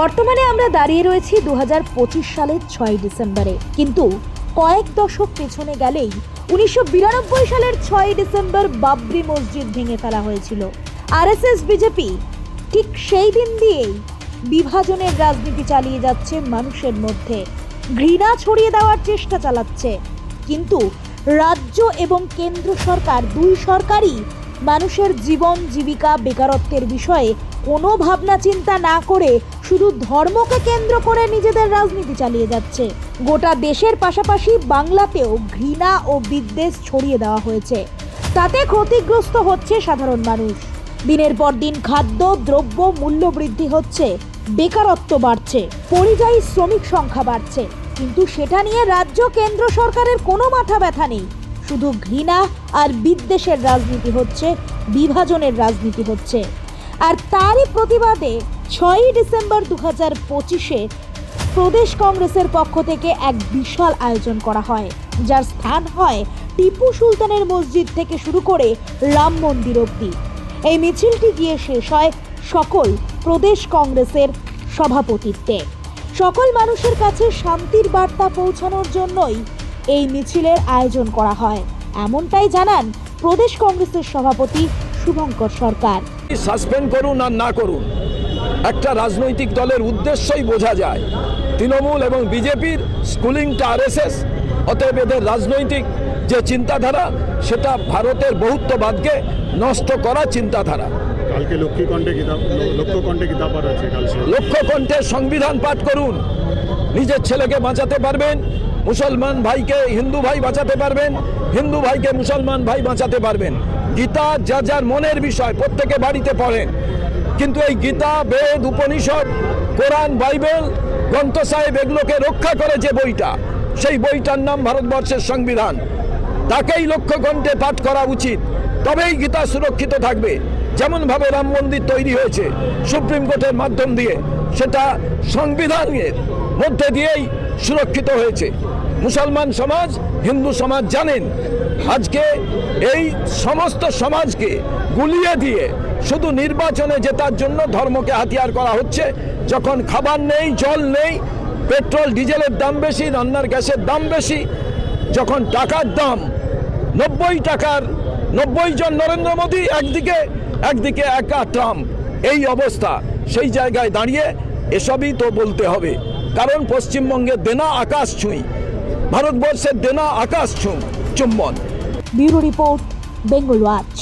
বর্তমানে আমরা দাঁড়িয়ে রয়েছি দু হাজার পঁচিশ সালের ছয় ডিসেম্বরে। কিন্তু কয়েক দশক পেছনে গেলেই উনিশশো বিরানব্বই সালের ছয় ডিসেম্বর বাবরি মসজিদ ভেঙে ফেলা হয়েছিল। আরএসএস বিজেপি ঠিক সেই দিন দিয়েই বিভাজনের রাজনীতি চালিয়ে যাচ্ছে মানুষের মধ্যে। ঘৃণা ছড়িয়ে দেওয়ার চেষ্টা চালাচ্ছে। কিন্তু রাজ্য এবং কেন্দ্র সরকার দুই সরকারই মানুষের জীবন, জীবিকা, বেকারত্বের বিষয়ে কোনো ভাবনা চিন্তা না করে শুধু ধর্মকে কেন্দ্র করে নিজেদের রাজনীতি চালিয়ে যাচ্ছে। গোটা দেশের পাশাপাশি বাংলাতেও ঘৃণা ও বিদ্বেষ ছড়িয়ে দেওয়া হয়েছে। তাতে ক্ষতিগ্রস্ত হচ্ছে সাধারণ মানুষ। দিনের পর দিন খাদ্য, দ্রব্য মূল্য বৃদ্ধি হচ্ছে, বেকারত্ব বাড়ছে, পরিযায়ী শ্রমিক সংখ্যা বাড়ছে। কিন্তু সেটা নিয়ে রাজ্য, কেন্দ্র সরকারের কোনো মাথা ব্যথা নেই। শুধু ঘৃণা আর বিদ্বেষের রাজনীতি হচ্ছে, বিভাজনের রাজনীতি হচ্ছে। আর তারই প্রতিবাদে ছয়ই ডিসেম্বর দু হাজার পঁচিশে প্রদেশ কংগ্রেসের পক্ষ থেকে এক বিশাল আয়োজন করা হয়। যার স্থান হয় টিপু সুলতানের মসজিদ থেকে শুরু করে রাম মন্দির অবধি। এই মিছিলটি গিয়ে শেষ হয় সকল প্রদেশ কংগ্রেসের সভাপতিত্বে। সকল মানুষের কাছে শান্তির বার্তা পৌঁছানোর জন্যই এই মিছিলের আয়োজন করা হয়। এমনটাই জানান প্রদেশ কংগ্রেসের সভাপতি শুভঙ্কর সরকার। সাসপেন্ড করুন আর না করুন একটা রাজনৈতিক দলের উদ্দেশ্যই বোঝা যায়। তৃণমূল এবং বিজেপির স্কুলিংটা আরএসএস অতএব এদের রাজনৈতিক যে চিন্তাধারা সেটা ভারতের বহুত্ববাদকে নষ্ট করা চিন্তাধারা। কালকে লক্ষ্মীকণ্ঠে লক্ষ্যকণ্ঠে গীতা পাঠ আছে কাল সে সংবিধান পাঠ করুন। নিজের ছেলেকে বাঁচাতে পারবেন মুসলমান ভাইকে হিন্দু ভাই বাঁচাতে পারবেন, হিন্দু ভাইকে মুসলমান ভাই বাঁচাতে পারবেন। গীতা যা যার মনের বিষয়, প্রত্যেকে বাড়িতে পড়েন। কিন্তু এই গীতা, বেদ, উপনিষদ, কোরআন, বাইবেল, গ্রন্থ সাহেব এগুলোকে রক্ষা করে যে বইটা, সেই বইটার নাম ভারতবর্ষের সংবিধান। তাকেই লক্ষ্য গণ্ঠে পাঠ করা উচিত। তবেই গীতা সুরক্ষিত থাকবে। যেমনভাবে রাম মন্দির তৈরি হয়েছে, সুপ্রিম কোর্টের মাধ্যম দিয়ে সেটা সংবিধানের মধ্যে দিয়েই সুরক্ষিত হয়েছে। মুসলমান সমাজ, হিন্দু সমাজ জানেন, আজকে এই সমস্ত সমাজকে গুলিয়ে দিয়ে শুধু নির্বাচনে জেতার জন্য ধর্মকে হাতিয়ার করা হচ্ছে। যখন খাবার নেই, জল নেই, পেট্রোল, ডিজেলের দাম বেশি, রান্নার গ্যাসের দাম বেশি, যখন টাকার দাম নব্বই টাকার নব্বই জন নরেন্দ্র মোদী একদিকে একদিকে একা ট্রাম্প। এই অবস্থা, সেই জায়গায় দাঁড়িয়ে এসবই তো বলতে হবে। কারণ পশ্চিমবঙ্গে দেনা আকাশ ছুঁই ভারতবর্ষের দেনা আকাশ ছুঁ চুম্বন। Bureau report, Bengal watch.